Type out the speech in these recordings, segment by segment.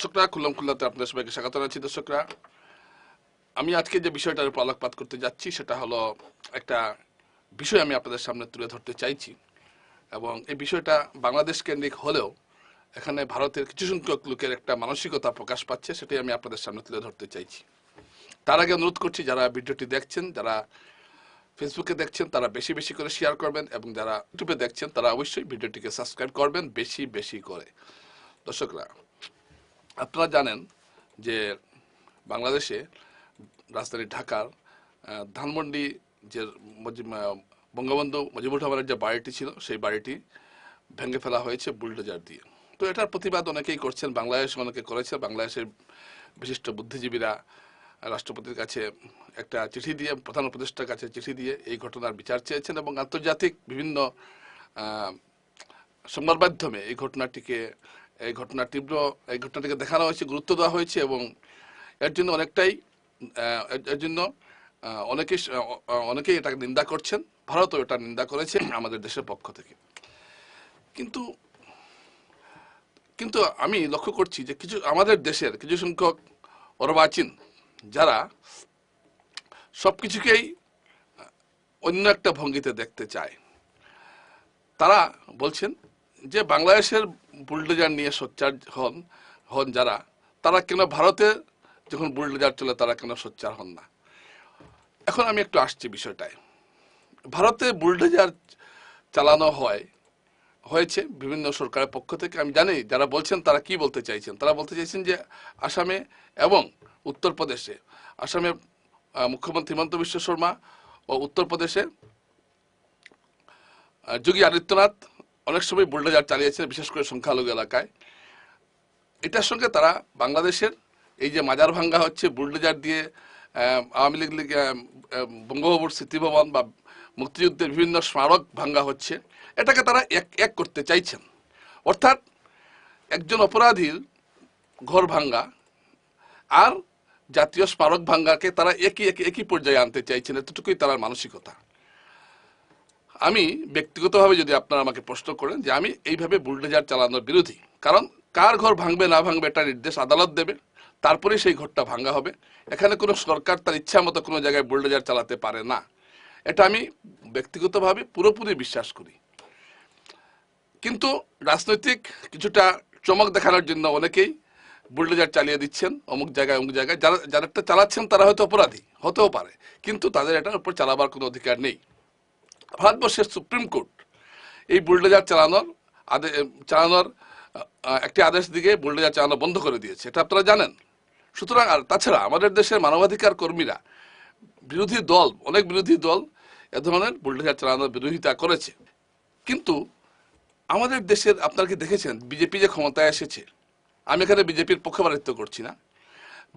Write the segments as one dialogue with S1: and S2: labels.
S1: দর্শকরা, খুল্লাম খুল্লাতে আপনাদের সবাইকে স্বাগত জানাচ্ছি দর্শকরা। আমি আজকে যে বিষয়টার উপর আলোকপাত করতে যাচ্ছি, সেটা হলো একটা বিষয় আমি আপনাদের সামনে তুলে ধরতে চাইছি। এবং এই বিষয়টা বাংলাদেশ কেন্দ্রিক হলেও এখানে ভারতের কিছু সংখ্যক লোকের একটা মানসিকতা প্রকাশ পাচ্ছে, সেটাই আমি আপনাদের সামনে তুলে ধরতে চাইছি। তার আগে অনুরোধ করছি, যারা ভিডিওটি দেখছেন, যারা ফেসবুকে দেখছেন, তারা বেশি বেশি করে শেয়ার করবেন এবং যারা ইউটিউবে দেখছেন, তারা অবশ্যই ভিডিওটিকে সাবস্ক্রাইব করবেন বেশি বেশি করে। দর্শকরা আপনারা জানেন যে বাংলাদেশে রাজধানী ঢাকার ধানমন্ডি যে বঙ্গবন্ধু মুজিবুর রহমানের যে বাড়িটি ছিল, সেই বাড়িটি ভেঙে ফেলা হয়েছে বুলডোজার দিয়ে। তো এটার প্রতিবাদ অনেকেই করছেন, বাংলাদেশ অনেকে করেছে। বাংলাদেশের বিশিষ্ট বুদ্ধিজীবীরা রাষ্ট্রপতির কাছে একটা চিঠি দিয়ে, প্রধান উপদেষ্টার কাছে চিঠি দিয়ে এই ঘটনার বিচার চেয়েছেন এবং আন্তর্জাতিক বিভিন্ন সংবাদ মাধ্যমে এই ঘটনাটিকে এই ঘটনা তীব্র এই ঘটনাটিকে দেখানো হয়েছে গুরুত্ব দেওয়া হয়েছে এবং এর জন্য অনেকটাই এর- জন্য আহ, অনেকেই স- অ- অ- অনেকেই এটাকে নিন্দা করছেন। ভারতও এটা নিন্দা করেছে আমাদের দেশের পক্ষ থেকে। কিন্তু কিন্তু আমি লক্ষ্য করছি যে কিছু আমাদের দেশের কিছু সংখ্যক অর্বাচীন যারা সব কিছুকেই অন্য একটা ভঙ্গিতে দেখতে চায়। তারা বলছেন যে বাংলাদেশের বুলডোজার নিয়ে সোচ্চার হন হন যারা, তারা কেন ভারতে যখন বুলডোজার চলে, তারা কেন সোচ্চার হন না? এখন আমি একটু আসছি বিষয়টায়। ভারতে বুলডোজার চালানো হয়, হয়েছে বিভিন্ন সরকারের পক্ষ থেকে। আমি জানি যারা বলছেন তারা কি বলতে চাইছেন? তারা বলতে চাইছেন যে আসামে এবং উত্তরপ্রদেশে, আসামে মুখ্যমন্ত্রী হিমন্ত বিশ্ব শর্মা ও উত্তরপ্রদেশে যোগী আদিত্যনাথ অনেক সময় বুলডোজার চালিয়েছে বিশেষ করে সংখ্যালঘু এলাকায়। এটার সঙ্গে তারা বাংলাদেশের এই যে মাজার ভাঙ্গা হচ্ছে বুলডোজার দিয়ে আওয়ামী লীগ লীগ, বঙ্গভবন স্মৃতিভবন বা মুক্তিযুদ্ধের বিভিন্ন স্মারক ভাঙ্গা হচ্ছে এটাকে তারা এক এক করতে চাইছেন। অর্থাৎ একজন অপরাধীর ঘর ভাঙ্গা আর জাতীয় স্মারক ভাঙ্গাকে তারা একই একই একই পর্যায়ে আনতে চাইছেন এতটুকুই তার মানসিকতা। আমি ব্যক্তিগতভাবে যদি আপনারা আমাকে প্রশ্ন করেন যে আমি এইভাবে বুলডোজার চালানোর বিরোধী, কারণ কার ঘর ভাঙবে না ভাঙবে এটা নির্দেশ আদালত দেবে তারপরে সেই ঘরটা ভাঙ্গা হবে। এখানে কোনো সরকার তার ইচ্ছা মতো কোনো জায়গায় বুলডোজার চালাতে পারে না। এটা আমি ব্যক্তিগতভাবে পুরোপুরি বিশ্বাস করি। কিন্তু রাজনৈতিক কিছুটা চমক দেখানোর জন্য অনেকেই বুলডোজার চালিয়ে দিচ্ছেন অমুক জায়গায় অমুক জায়গায়। যারা যারা চালাচ্ছেন তারা হয়তো অপরাধী, হতেও পারে, কিন্তু তাদের এটার উপর চালাবার কোনো অধিকার নেই। ভারতবর্ষের সুপ্রিম কোর্ট, এই বুলডোজার চালানোর চালানোর একটি আদেশ দিকে বুলডোজার চালানো বন্ধ করে দিয়েছে। এটা আপনারা জানেন। সুতরাং আর তাছাড়া আমাদের দেশের মানবাধিকার কর্মীরা, বিরোধী দল, অনেক বিরোধী দল এ ধরনের বুলডোজার চালানোর বিরোধিতা করেছে। কিন্তু আমাদের দেশের, আপনারা কি দেখেছেন, বিজেপি যে ক্ষমতায় এসেছে, আমি এখানে বিজেপির পক্ষপাতিত্ব করছি না।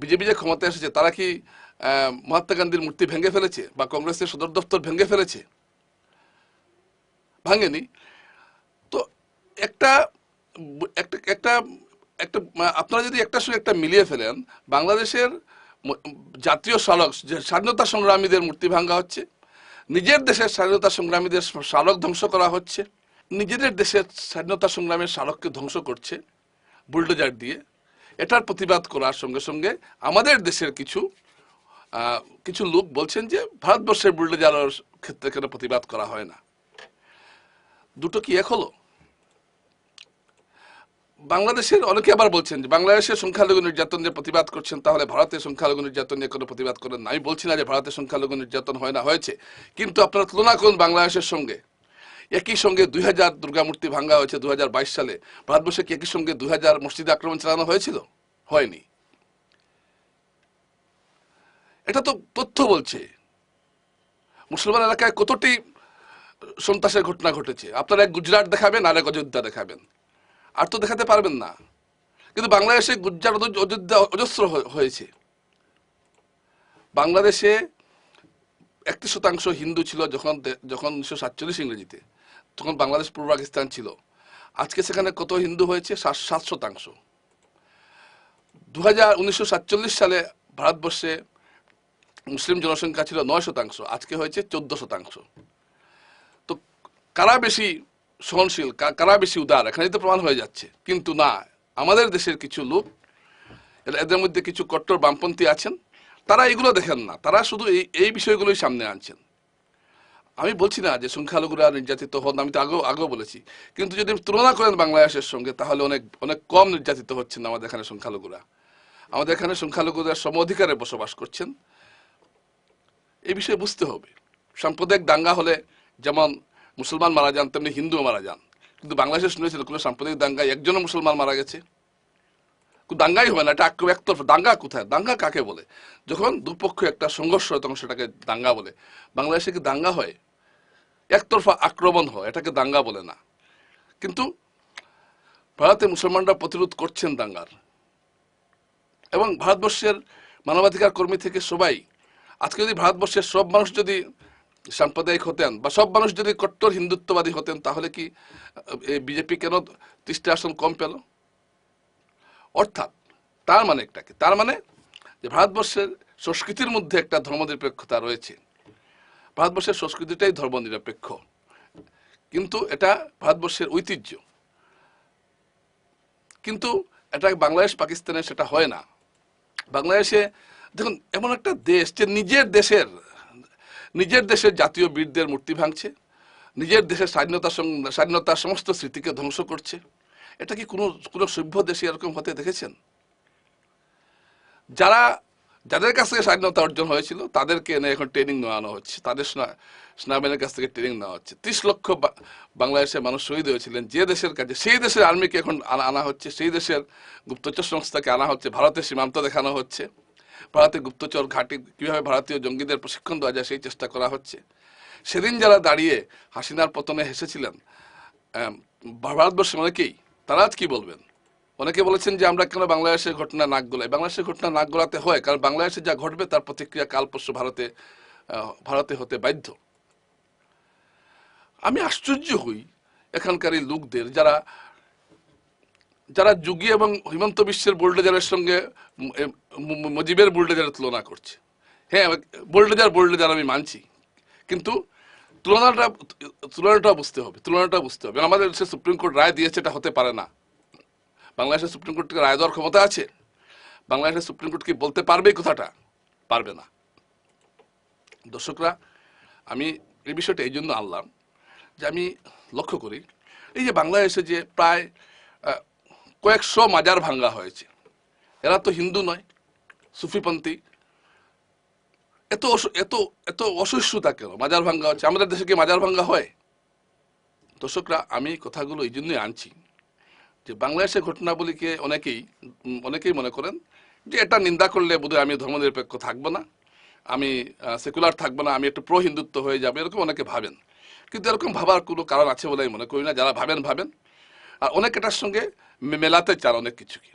S1: বিজেপি যে ক্ষমতায় এসেছে, তারা কি মহাত্মা গান্ধীর মূর্তি ভেঙে ফেলেছে বা কংগ্রেসের সদর দপ্তর ভেঙে ফেলেছে? ভাঙেনি। তো একটা একটা একটা একটা আপনারা যদি একটার সঙ্গে একটা মিলিয়ে ফেলেন, বাংলাদেশের জাতীয় যে স্বাধীনতা সংগ্রামীদের মূর্তি ভাঙ্গা হচ্ছে, নিজের দেশের স্বাধীনতা সংগ্রামীদের স্মারক ধ্বংস করা হচ্ছে, নিজেদের দেশের স্বাধীনতা সংগ্রামের স্মারককে ধ্বংস করছে, বুলডোজার দিয়ে, এটার প্রতিবাদ করার সঙ্গে সঙ্গে আমাদের দেশের কিছু কিছু লোক বলছেন যে ভারতবর্ষের বুলডোজারের ক্ষেত্রে কেন প্রতিবাদ করা হয় না। দুটো কি এক হলো? বাংলাদেশের অনেকে আবার বলছেন যে বাংলাদেশের সংখ্যালঘু নির্যাতন যে প্রতিবাদ করছেন, তাহলে ভারতের সংখ্যালঘু নির্যাতন নিয়ে কোনো প্রতিবাদ করেন না। আমি বলছি না যে ভারতের সংখ্যালঘু নির্যাতন হয় না, হয়েছে। কিন্তু আপনারা তুলনা করুন বাংলাদেশের সঙ্গে। একই সঙ্গে দুই হাজার দুর্গামূর্তি ভাঙ্গা হয়েছে দুই হাজার বাইশ সালে। ভারতবর্ষে কি একই সঙ্গে দুই হাজার মসজিদে আক্রমণ চালানো হয়েছিল? হয়নি। এটা তো তথ্য বলছে। মুসলমান এলাকায় কতটি সন্ত্রাসের ঘটনা ঘটেছে। আপনারা এক গুজরাট দেখাবেন আর এক অযোধ্যা দেখাবেন। আর তো দেখাতে পারবেন না। কিন্তু বাংলাদেশে গুজরাট অযোধ্যা অজস্র হয়েছে। বাংলাদেশে একটি শতাংশ হিন্দু ছিল যখন যখন উনিশশো সাতচল্লিশ ইংরেজিতে। তখন বাংলাদেশ পূর্ব পাকিস্তান ছিল। আজকে সেখানে কত হিন্দু হয়েছে? সাত সাত শতাংশ। দু হাজার উনিশশো সাতচল্লিশ সালে ভারতবর্ষে মুসলিম জনসংখ্যা ছিল নয় শতাংশ। আজকে হয়েছে চোদ্দ শতাংশ। কারা বেশি সহনশীল? কারা বেশি উদার? এখানেই তো প্রমাণ হয়ে যাচ্ছে। কিন্তু না, আমাদের দেশের কিছু লোক এদের মধ্যে কিছু কট্টর বামপন্থী আছেন, তারা এগুলো দেখেন না। তারা শুধু এই এই বিষয়গুলোই সামনে আনছেন। আমি বলছি না যে সংখ্যালঘুরা নির্যাতিত হন, আমি তো আগেও আগেও বলেছি। কিন্তু যদি তুলনা করেন বাংলাদেশের সঙ্গে, তাহলে অনেক অনেক কম নির্যাতিত হচ্ছেন আমাদের এখানে সংখ্যালঘুরা। আমাদের এখানে সংখ্যালঘুরা সম অধিকারে বসবাস করছেন। এই বিষয়ে বুঝতে হবে। সাম্প্রদায়িক দাঙ্গা হলে যেমন মুসলমান মারা যান, তেমনি হিন্দুও মারা যান। কিন্তু বাংলাদেশে শুনেছিল কোনো সাম্প্রদায়িক দাঙ্গায় একজনও মুসলমান মারা গেছে। দাঙ্গাই হবে না, এটা একতরফা দাঙ্গা কোথায়? দাঙ্গা কাকে বলে? যখন দুপক্ষ একটা সংঘর্ষ হয়, তখন সেটাকে দাঙ্গা বলে। বাংলাদেশে কি দাঙ্গা হয়? একতরফা আক্রমণ হয়, এটাকে দাঙ্গা বলে না। কিন্তু ভারতে মুসলমানরা প্রতিরোধ করছেন দাঙ্গার। এবং ভারতবর্ষের মানবাধিকার কর্মী থেকে সবাই আজকে যদি ভারতবর্ষের সব মানুষ যদি সাম্প্রদায়িক হতেন বা সব মানুষ যদি কট্টর, হিন্দুত্ববাদী হতেন, তাহলে কি বিজেপি কেন ত্রিশটা আসন কম পেল? অর্থাৎ, তার মানে একটা কি? তার মানে যে ভারতবর্ষের সংস্কৃতির মধ্যে একটা ধর্মনিরপেক্ষতা রয়েছে। ভারতবর্ষের সংস্কৃতিটাই ধর্মনিরপেক্ষ। কিন্তু এটা ভারতবর্ষের ঐতিহ্য। কিন্তু এটা বাংলাদেশ, পাকিস্তানে সেটা হয় না। বাংলাদেশে, দেখুন, এমন একটা দেশ যে নিজের দেশের নিজের দেশের জাতীয় বীরদের মূর্তি ভাঙছে, নিজের দেশের স্বাধীনতা স্বাধীনতার সমস্ত স্মৃতিকে ধ্বংস করছে। এটা কি কোনো কোনো সভ্য দেশে এরকম হতে দেখেছেন? যারা, যাদের কাছ থেকে স্বাধীনতা অর্জন হয়েছিল, তাদেরকে এনে এখন ট্রেনিং নেওয়ানো হচ্ছে। তাদের সেনা- সেনাবাহিনীর কাছ থেকে ট্রেনিং নেওয়া হচ্ছে। ত্রিশ লক্ষ বাংলাদেশের মানুষ শহীদ হয়েছিলেন যে দেশের কাছে সেই দেশের আর্মিকে এখন আনা হচ্ছে, সেই দেশের গুপ্তচর সংস্থাকে আনা হচ্ছে, ভারতের সীমান্ত দেখানো হচ্ছে। ভারতে গুপ্তচর ঘাঁটি কীভাবে ভারতীয় জঙ্গিদের প্রশিক্ষণ দেওয়া যায় সেই চেষ্টা করা হচ্ছে। সেদিন যারা দাঁড়িয়ে হাসিনার পতনে হেসেছিলেন ভারতবর্ষের অনেকেই, তারা আজ কি বলবেন? অনেকে বলেছেন যে আমরা কেন বাংলাদেশের ঘটনা নাক গোলাই বাংলাদেশের ঘটনা নাক গলাতে হয়, কারণ বাংলাদেশে যা ঘটবে তার প্রতিক্রিয়া কাল পরশু ভারতে ভারতে হতে বাধ্য। আমি আশ্চর্য হই এখানকার এই লোকদের, যারা যারা যুগী এবং হিমন্ত বিশ্বের বুলডোজারের সঙ্গে মুজিবের বুলডোজারের তুলনা করছে। হ্যাঁ বুলডোজার বুলডোজার আমি মানছি। কিন্তু তুলনাটা তুলনাটা বুঝতে হবে, তুলনাটা বুঝতে হবে। আমাদের দেশে সুপ্রিম কোর্ট রায় দিয়েছে, এটা হতে পারে না। বাংলাদেশের সুপ্রিম কোর্টকে রায় দেওয়ার ক্ষমতা আছে? বাংলাদেশের সুপ্রিম কোর্ট কি বলতে পারবে কথাটা? পারবে না। দর্শকরা, আমি এই বিষয়টা এই জন্য আনলাম যে আমি লক্ষ্য করি, এই যে বাংলাদেশে যে প্রায় কয়েকশো মাজার ভাঙ্গা হয়েছে। এরা তো হিন্দু নয়। সুফিপন্থী এত এত এত অসহিষ্ণুতা কেন? মাজার ভাঙ্গা হচ্ছে, আমাদের দেশে কি মাজার ভাঙ্গা হয়? দর্শকরা, আমি কথাগুলো এই জন্যই আনছি যে বাংলাদেশের ঘটনাবলীকে অনেকেই অনেকেই মনে করেন যে এটা নিন্দা করলে বোধহয় আমি ধর্মনিরপেক্ষ থাকব না, আমি সেকুলার থাকব না, আমি একটু প্রো হিন্দুত্ব হয়ে যাবে, এরকম অনেকে ভাবেন। কিন্তু এরকম ভাবার কোনো কারণ আছে বলে আমি মনে করি না, যারা ভাবেন ভাবেন। আর অনেক এটার সঙ্গে মেলাতে চান অনেক কিছুকে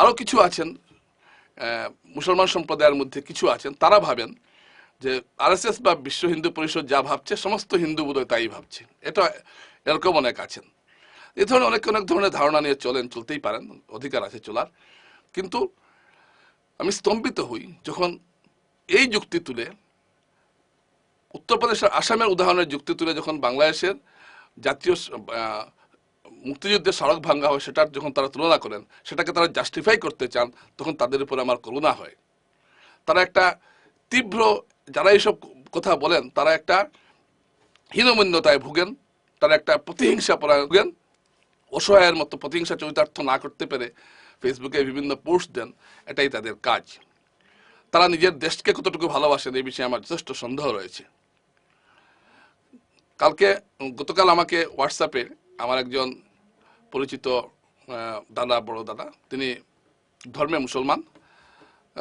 S1: আরও কিছু আছেন মুসলমান সম্প্রদায়ের মধ্যে কিছু আছেন, তারা ভাবেন যে আরএসএস বা বিশ্ব হিন্দু পরিষদ যা ভাবছে, সমস্ত হিন্দু বোধহয় তাই ভাবছে। এটা এরকম অনেক আছেন। এ ধরনের অনেক অনেক ধরনের ধারণা নিয়ে চলেন, চলতেই পারেন, অধিকার আছে চলার। কিন্তু আমি স্তম্ভিত হই যখন এই যুক্তি তুলে উত্তরপ্রদেশের আসামের উদাহরণের যুক্তি তুলে যখন বাংলাদেশের জাতীয় মুক্তিযুদ্ধের সড়ক ভাঙ্গা হয়, সেটার যখন তারা তুলনা করেন, সেটাকে তারা জাস্টিফাই করতে চান, তখন তাদের উপরে আমার করুণা হয়। তারা একটা তীব্র, যারা এইসব কথা বলেন, তারা একটা হীনমন্যতায় ভুগেন, তারা একটা প্রতিহিংসা পরায়ণ অসহায়ের মতো প্রতিহিংসা চরিতার্থ না করতে পেরে ফেসবুকে বিভিন্ন পোস্ট দেন, এটাই তাদের কাজ। তারা নিজের দেশকে কতটুকু ভালোবাসেন, এই বিষয়ে আমার যথেষ্ট সন্দেহ রয়েছে। কালকে, গতকাল আমাকে হোয়াটসঅ্যাপে আমার একজন পরিচিত দাদা, বড় দাদা। তিনি ধর্মে মুসলমান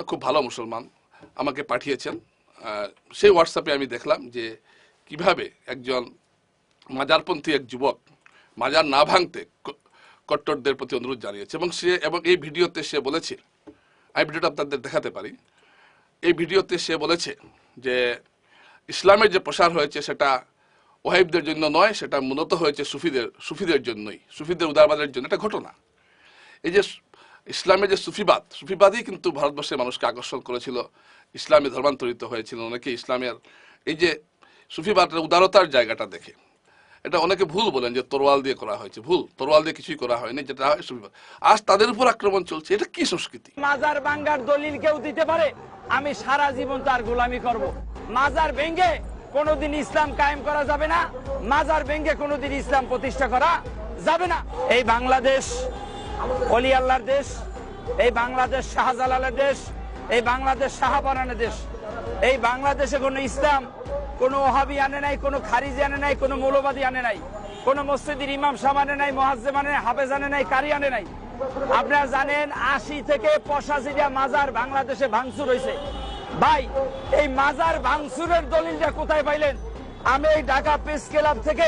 S1: খুব ভালো মুসলমান। আমাকে পাঠিয়েছেন। সেই হোয়াটসঅ্যাপে আমি দেখলাম যে কীভাবে একজন মাজারপন্থী এক যুবক মাজার না ভাঙতে কট্টরদের প্রতি অনুরোধ জানিয়েছে এবং সে এবং এই ভিডিওতে সে বলেছে, আমি ভিডিওটা আপনাদের দেখাতে পারি। এই ভিডিওতে সে বলেছে যে ইসলামের যে প্রসার হয়েছে সেটা ওয়াহিবদের জন্য নয়, সেটা মূলত হয়েছে সুফিদের সুফিদের জন্যই, সুফিদের উদারবাদের জন্য। এটা ঘটনা। এই যে ইসলামের যে সুফিবাদ, সুফিবাদই কিন্তু ভারতবর্ষের মানুষকে আকর্ষণ করেছিল, ইসলামে ধর্মান্তরিত হয়েছিল, অনেকে ইসলামের, এই যে সুফিবাদের উদারতার জায়গাটা দেখে। এটা অনেকে ভুল বলেন যে তরোয়াল দিয়ে করা হয়েছে, ভুল। তরোয়াল দিয়ে কিছুই করা হয়নি, যেটা হয় সুফিবাদ। আজ তাদের উপর আক্রমণ চলছে, এটা কি সংস্কৃতি?
S2: মাজার ভাঙ্গার দলিল কেউ দিতে পারে? আমি সারা জীবন তার গোলামি করব। মাজার ভেঙ্গে কোনোদিন ইসলাম কায়েম করা যাবে না, মাজার ভেঙ্গে কোনোদিন ইসলাম প্রতিষ্ঠা করা যাবে না। এই বাংলাদেশ অলি আল্লাহর দেশ, এই বাংলাদেশ শাহজালালের দেশ, এই বাংলাদেশ শাহবানানের দেশ, এই বাংলাদেশে কোনো ইসলাম, কোনো ওহাবি আনে নাই, কোনো খারিজি আনে নাই, কোনো মৌলবাদী আনে নাই, কোনো মসজিদের ইমাম সাহেব আনে নাই মহাজ্জেম আনে নাই, হাফেজ আনে নাই, কারি আনে নাই। আপনারা জানেন আশি থেকে পঁচাশিটা মাজার বাংলাদেশে ভাঙচুর হয়েছে। ভাই, এই মাজার ভাঙচুরের দলিলটা কোথায় পাইলেন? আমি এই ঢাকা প্রেস ক্লাব থেকে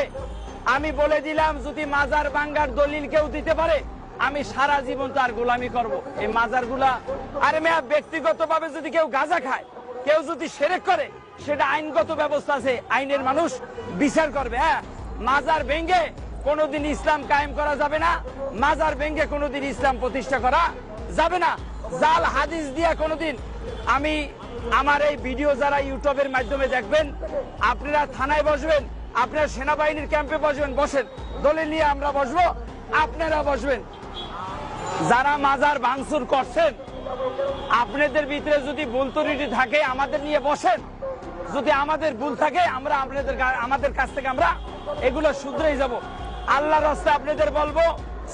S2: আমি বলে দিলাম, যদি মাজার ভাঙ্গার দলিল কেউ দিতে পারে, আমি সারা জীবন তার গোলামি করব। এই মাজারগুলা আরে মেয়া ব্যক্তিগত ভাবে যদি কেউ গাঁজা খায়, কেউ যদি সেরেক করে, সেটা আইনগত ব্যবস্থা আছে, আইনের মানুষ বিচার করবে হ্যাঁ? মাজার ভেঙ্গে কোনোদিন ইসলাম কায়েম করা যাবে না, মাজার ভেঙ্গে কোনোদিন ইসলাম প্রতিষ্ঠা করা যাবে না। জাল হাদিস দিয়া কোনোদিন আমি আমার এই ভিডিও যারা ইউটিউবের মাধ্যমে দেখবেন, আপনারা থানায় বসবেন, আপনারা সেনাবাহিনীর ক্যাম্পে বসবেন, বসেন। দলিল নিয়ে আমরা বসবো, আপনারা বসবেন। যারা মাজার ভাঙচুর করছেন, আপনাদের ভিতরে যদি ভুল থাকে, আমাদের নিয়ে বসেন। যদি আমাদের ভুল থাকে, আমরা আপনাদের আমাদের কাছ থেকে আমরা এগুলো শুধরেই যাব। আল্লাহর রাস্তে আপনাদের বলব,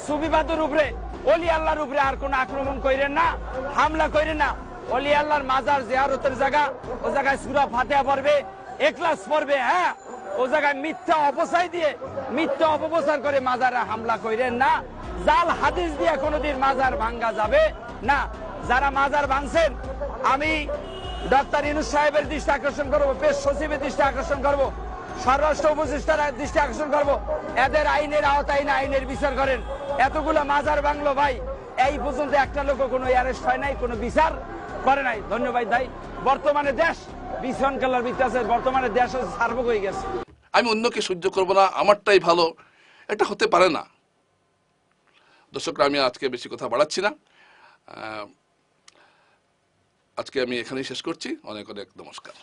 S2: সুবিবাদের উপরে, অলি আল্লাহর উপরে আর কোনো আক্রমণ করেন না, হামলা করেন না। অলি আল্লাহর মাজার জিয়ারতের জায়গা, ও জায়গায় সুরা ফাতেহা পড়বে এক্লাস পড়বে হ্যাঁ? ও জায়গায় মিথ্যা অপচয় দিয়ে, মিথ্যা অপপ্রচার করে মাজারে হামলা করেন না। জাল হাদিস দিয়ে কোনোদিন মাজার ভাঙ্গা যাবে না। যারা মাজার ভাঙছেন, আমি ডক্টর ইনুস সাহেবের দৃষ্টি আকর্ষণ করব, পেশ সচিবের দৃষ্টি আকর্ষণ করব স্বরাষ্ট্র উপদেষ্টার দৃষ্টি আকর্ষণ করব। এদের আইনের আওতায় না আইনের বিচার করেন। এতগুলো মাজার বাংলো ভাই, এই পর্যন্ত একটা লোক কোনো অ্যারেস্ট হয় নাই, কোনো বিচার করে নাই। ধন্যবাদ দাই বর্তমানে দেশ বিশন কালার আছে। বর্তমানে দেশ সার্বক হয়ে গেছে।
S1: আমি অন্যকে সহ্য করব না, আমারটাই ভালো। এটা হতে পারে না। দর্শকরা, আমি আজকে বেশি কথা বাড়াচ্ছি না। আজকে আমি এখানেই শেষ করছি। অনেক অনেক নমস্কার।